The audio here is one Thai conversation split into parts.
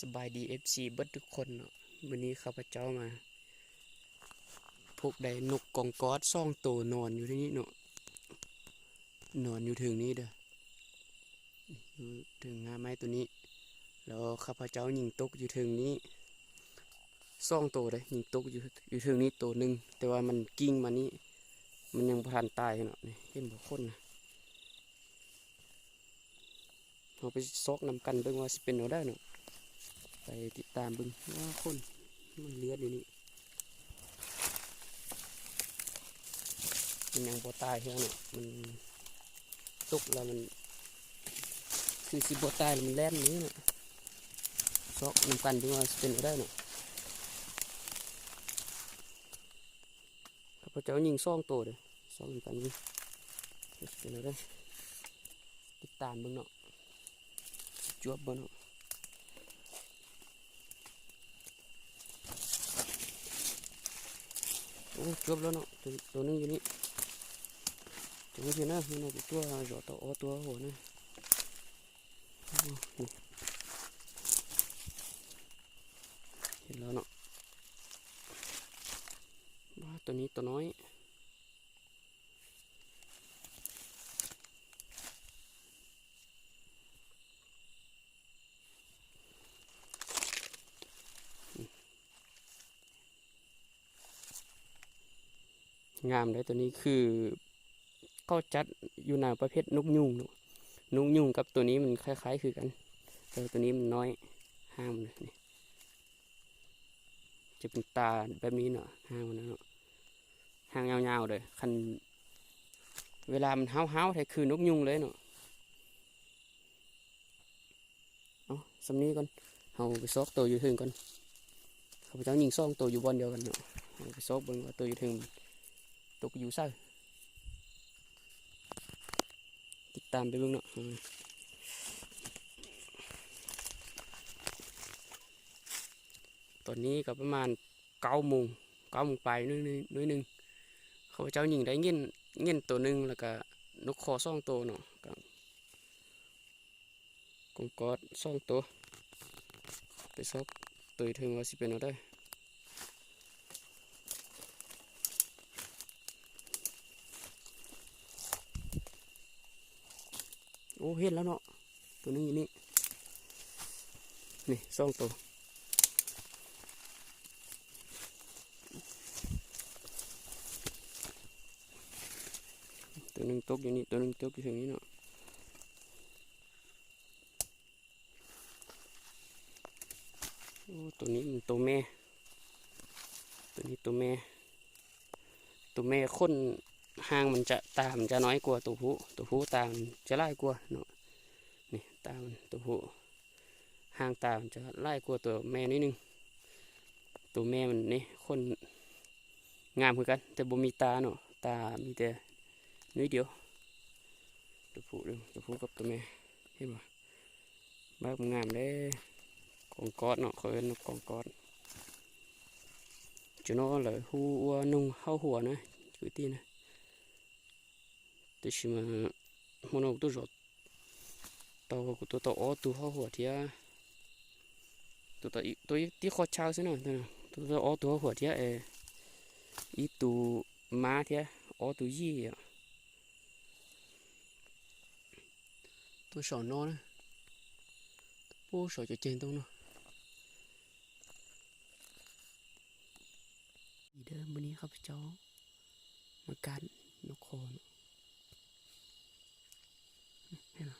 สบายดีเอฟซีเบิดทุกคนเนาะวันนี้ข้าพเจ้ามาพวกใดนกกองกอดซ่องโตนอนอยู่ที่นี่เนาะนอนอยู่ถึงนี้เด้ออยู่ถึงงาไม้ตัวนี้ แล้วข้าพเจ้ายิงตกอยู่ถึงนี้ซ่องโตเลยยิงตกอยู่อยู่ถึงนี้ตัวหนึ่งแต่ว่ามันกิ้งมานี้ มันยังพันตายเนาะเห็นบ่คนนะเราไปซอกนำกันเบิ่งว่าสิเป็นเอาได้เนาะ ไปติดตามบึงว่าคนมันเลือดอยู่นี่มันยังบตายเท่าเนาะมันตุกแล้วมันคือสิบ่ตายมันแล่นนี้เนาะซอกนำกันเบิ่ว่าเป็นอาได้เนาะข้าพเจ้ายิงซ่องโตเด้อซ่องนำกันเบิ่งเป็นเอาได้ติดตามบิ่งเนาะจวบบ่เนาะ โอ้จบแล้วเนาะตัวตัวนึงอยู่นี่ตัวนี้นะนี่นะตัวหยอดตัวอ้อตัวหัวนะโอ้นี่เห็นแล้วเนาะว่าตัวนี้ตัวน้อย งามเลยตัวนี้คือเขาจัดอยู่ในประเภทนกยุงนนกยุงกับตัวนี้มันคล้าย ๆ คือกัน แต่ตัวนี้มันน้อยห้ามเลยนี่จะเป็นตาแบบนี้เนาะห้างมันะเนาะห้างยาวๆเลยคันเวลามันห้าวๆแท้คือนกยุงเลยเนาะเอาสำนี้ก่อนเอาไปซอกตัวอยู่ถึงก่อนเขาพเจ้ายิงซองตัวอยู่บนเดียวกันเนาะไปซอกบิ่งว่าตัวอยู่ถึง ตกอยู่ซ่าติดตามไปเบิ่งเนาะตอนนี้ก็ประมาณเก้าโมงเก้าโมงไปนิดนึงนิดนึงเขาเจ้ายิงได้เงี้ยนเงี้ยนตัวหนึ่งแล้วก็นกคอซ่องตัวเนาะก็กงกอดซ่องตัวไปซอกตัวถึงว่าสิเป็นเอาได้ อ้เห็นแล้วเนาะตัวนึงอยู่นี่นี่สองตัวตัวนึงตกอยู่นี่ตัวนึงตกอยู่ตรงนี้เนาะโอ้ตัวนี้มันตัวแม่ ตัวนี้ตัวแม่ ตัวแม่คน หางมันจะตามันจะน้อยกว่าตัวผู้ตัวผู้ตามันจะไล่กว่าเนาะนี่ตามันตัวผู้หางตามันจะไล่กว่าตัวแม่นิดนึงตัวแม่มันนี่คนงามคือกัน แต่บ่มีตาเนาะตามีแต่น้อยเดียวตัวผู้ด้อตัวผู้กับตัวแม่เห็นบ่บ้างามเด้กองกอดเนาะเขาเอิ้นกองกอดจุนอเลยหัวนุ่งเข้าหัวนะคือตีนะแต่ชิมาโมโนตัวจอดตัวกูตัวตัวอ๋อตัวหัวหัวเทียตัวตัวอีตัวที่ข้อเช้าสินะ ตัวตัวตัวอ๋อตัวหัวเทียเออีตัวม้าเทียอ๋อตัวยี่อะตัวสอนนอนะปูสอนจะเจนตรงเนาะอีเดิม วันนี้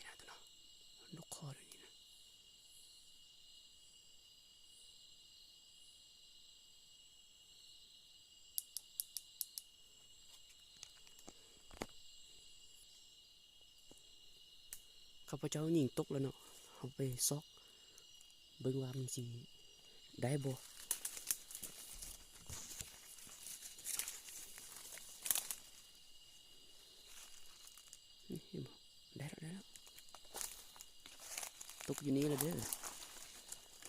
ครับเจ้ามากันนกคอน เข้าพเจ้ายิงตกแล้วเนาะเอาไปซอกเบิ่งว่ามันสิได้บ่นี่เห็นบ่ได้แล้วได้แล้วตกอยู่นี่แล้วเด้อ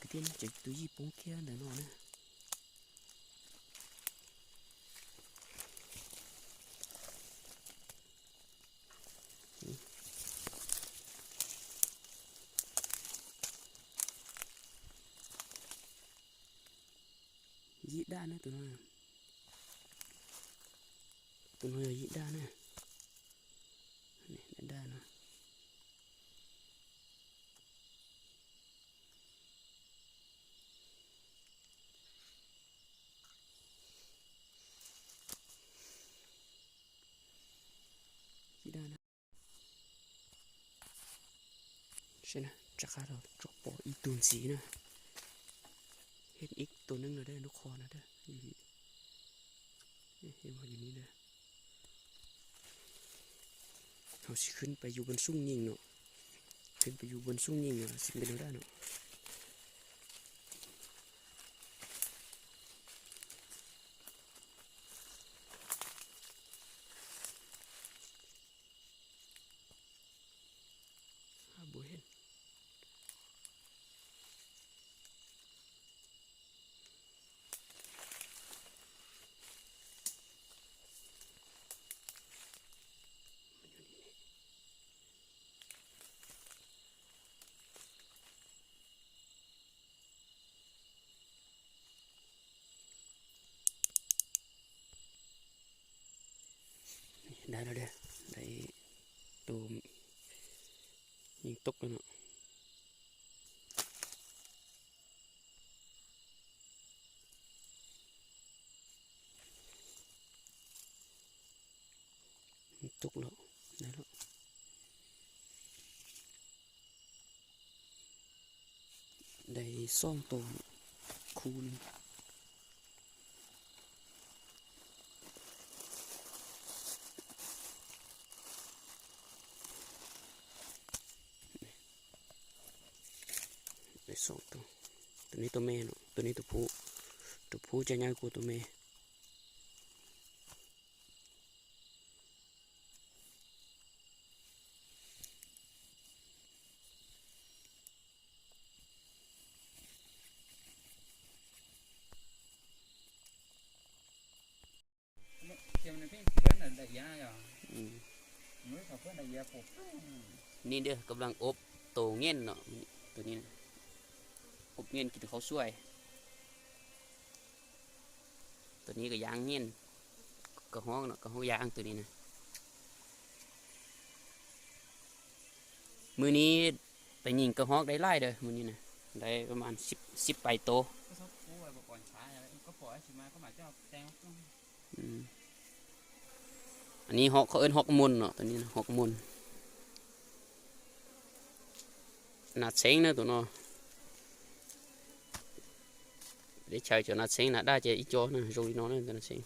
cái tiên chỉ túi gì bóng kia nữa nó nè dĩ đa nữa tụi nó tụi nó là dĩ đa nữa, này đã đa nữa, dĩ đa nữa, xem nào, chắc là rồi chọc bỏ ít tuần gì nữa. เห็นอีกตัวหนึงเลยได้อนกคนนะเด้อยู่นี่นี่เห็นว่าอยู่นี่เด้อเราสิขึ้นไปอยู่บนสุ่งยิงเนาะขึ้นไปอยู่บนสุ่งยิงเนาะสิเป็นได้เนาะ หาบ่เห็น ได้แล้วเด้อได้ตัวยิงตกแล้วเนาะยิงตกแล้วได้แล้วได้ สองตัวคู่หนึงได้สองตัว ตัวนี้ตัวแม่เนาะตัวนี้ตัวผู้ตัวผู้จะใหญ่กว่าตัวแม่ Chiều này cái phết là đại giá rồi อืม mới phải phết đại giá phục นี่เด้อกำลังอบโตเงี้ยนเนาะตัวนี้นะอ บเงี้ยนกินเขาวช่วย ตัวนี้ก็ยางเงี้ยนกระห้องเนาะกระห้องยางตัวนี้นะมือนี้ไปยิงกระห้องได้ไล่เด้อมือนี้นะได้ประมาณสิบสิบไปโต có số cú rồi bà còn xá rồi có phổi chỉ mà có mà cho teo อืมอันนี้หอกเขาเอิ้นหอกมุนเนาะตัวนี้นะหอกมุนหนาเซ็งนะตัวเนาะ để chơi cho nó xem là đa chơi ít cho nữa rồi nó nên nó xem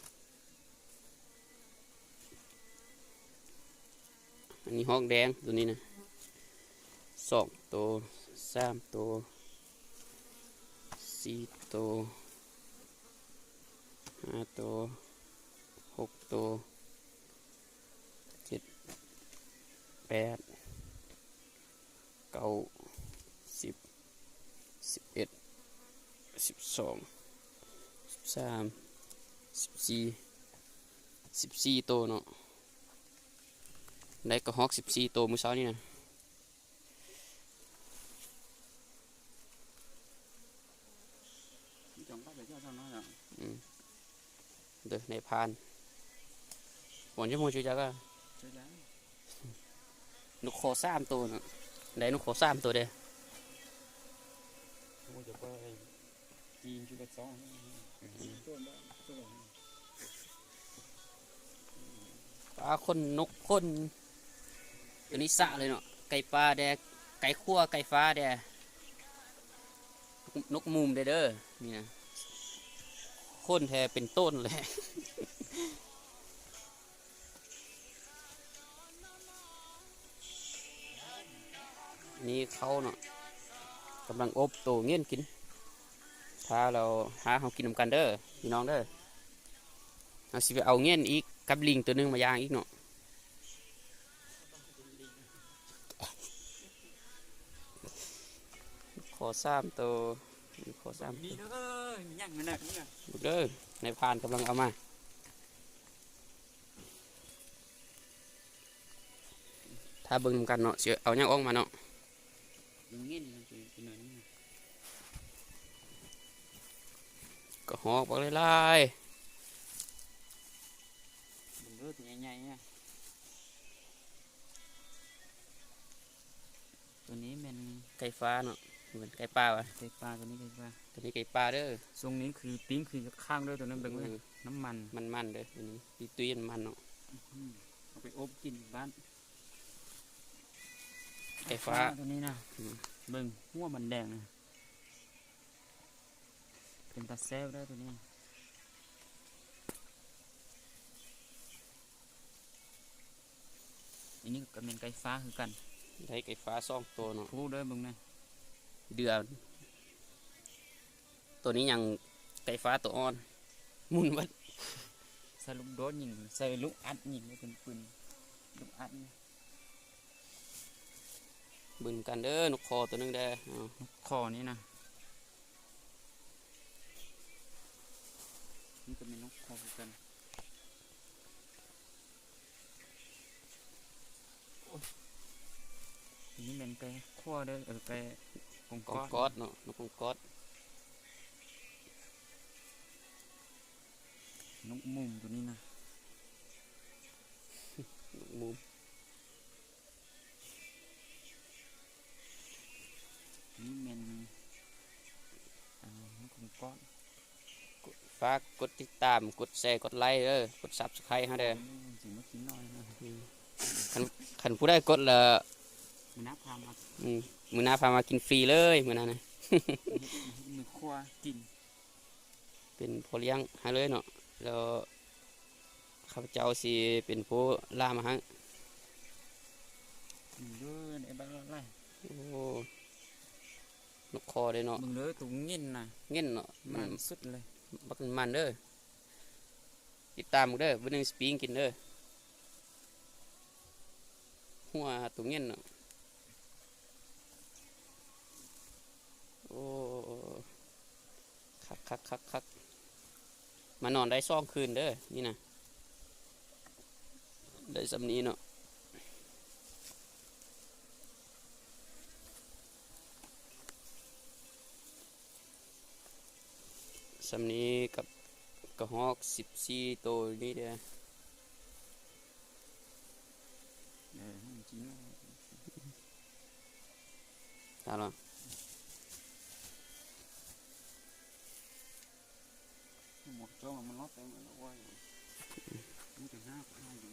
anh นี้หอกแดงตัวนี้นะสองตัวสามตัว สามสิบสี่สิบสี่ตัวเนาะได้กระหอกสิบสี่โตมือเช้านี่นะเดี๋ยวในพานหวนชั่วโมงช่วยจ้าก็นุกโคสามตัวเนาะได้นุกโคสามตัวเด้อ Ой, давай. ปลาคนนกคนตัวนี้สะเลยเนาะไก่ปลาแดกไก่ขั่วไก่ฟ้าแดนกมุมเด้อนี่นะคนแทเป็นต้นเลยนี่เขาเนาะกำลังอบโตเงี้ยนกิน ถ้าเราหาเขากินนำกันเด้อพี่น้องเด้อเอาสิไปเอาเงี้ยนอีกกับลิงตัวหนึงมาย่างอีกเนาะขอสามตัวขอสามนี่เด้อมีหยังมันน่ะเด้อในพานกำลังเอามาถ้าเบิ่งนกันเนาะเสียเอาหยังอ่อกมาเนาะเงี้ย ก็หอกบอกเลยลายมันเด้อตัวใหญ่ๆอะตัวนี้เป็นไก่ฟ้าเนาะเหมือนไก่ป่าวะไก่ปลาตัวนี้ไก่ปลาตัวนี้ไก่ป่าเด้อทรงนี้คือปิ้งคือข้างด้วยตัวนั้นเบิ่งไว้เออน้ำมันมันมันๆเด้อตัวนี้ปีตุ้ยมันมันเนาะอืมเอาไปอบกินบ้านไก่ฟ้าตัวนี้นะอืมเบิ่งหัวมันแดงนะ เป็นตาแซวได้ตัวนี้อันนี้ก็เป็นไก่ฟ้าคือกันได้ไก่ฟ้าสองตัวเนาะพูดเด้อเบิ่งนะเดือนตัวนี้ยังไก่ฟ้าตัวอ่อนหมุนวัดใส่ลูกโดดยิงใส่ลูกอัดยิงเลยเป็นปืนลูกอัดนี่เบึงกันเด้อนกคอตัวหนึงเด้อเอาคอนี่นะ นี่ก็เป็นนกคอคือกันโอ้ยอันนี่เป็นไก่ขั้วเด้อเออไก่กงกกออดดกอดเนาะนกกองกอดนกมุมตัวนี้นะนกมุมนี่เป็นอ่านกกงกอด ฝากกดติดตามกดแชร์กดไลค์เด้อกดซับสไครต์ให้เด้อสิมากินหน่อยนะคันคันผู้ได้กดและมันนับพามาอืมมือหน้าพามากินฟรีเลยมือหน้านะมือขั้วกิน เป็นผู้เลี้ยงให้เลยเนาะแล้วข้าพเจ้าสิเป็นผู้ล่ามาให้มึงเด้อไอ้บ้าอะไรโอ้นกคอเด้อเนาะมึงเด้อถุงเงินนะเงี้ยนเนาะมัมันนสุดเลย บักมันเด้อติดตามกูเด้อวันหนึงสปริงกินเด้อหัวตัวเงี้ยนเนาะโอ้คักคักคักคักมานอนได้ซ่องคืนเด้อนี่นะได้สำนีเนาะ สำนี้กับกระหอกสิบสี่ตัวนี่เด้อเออจริงตามเนาะหมดจ้องมันลดไปมันว่าอยู่นี่ถึงห้าห้าอยู่มัน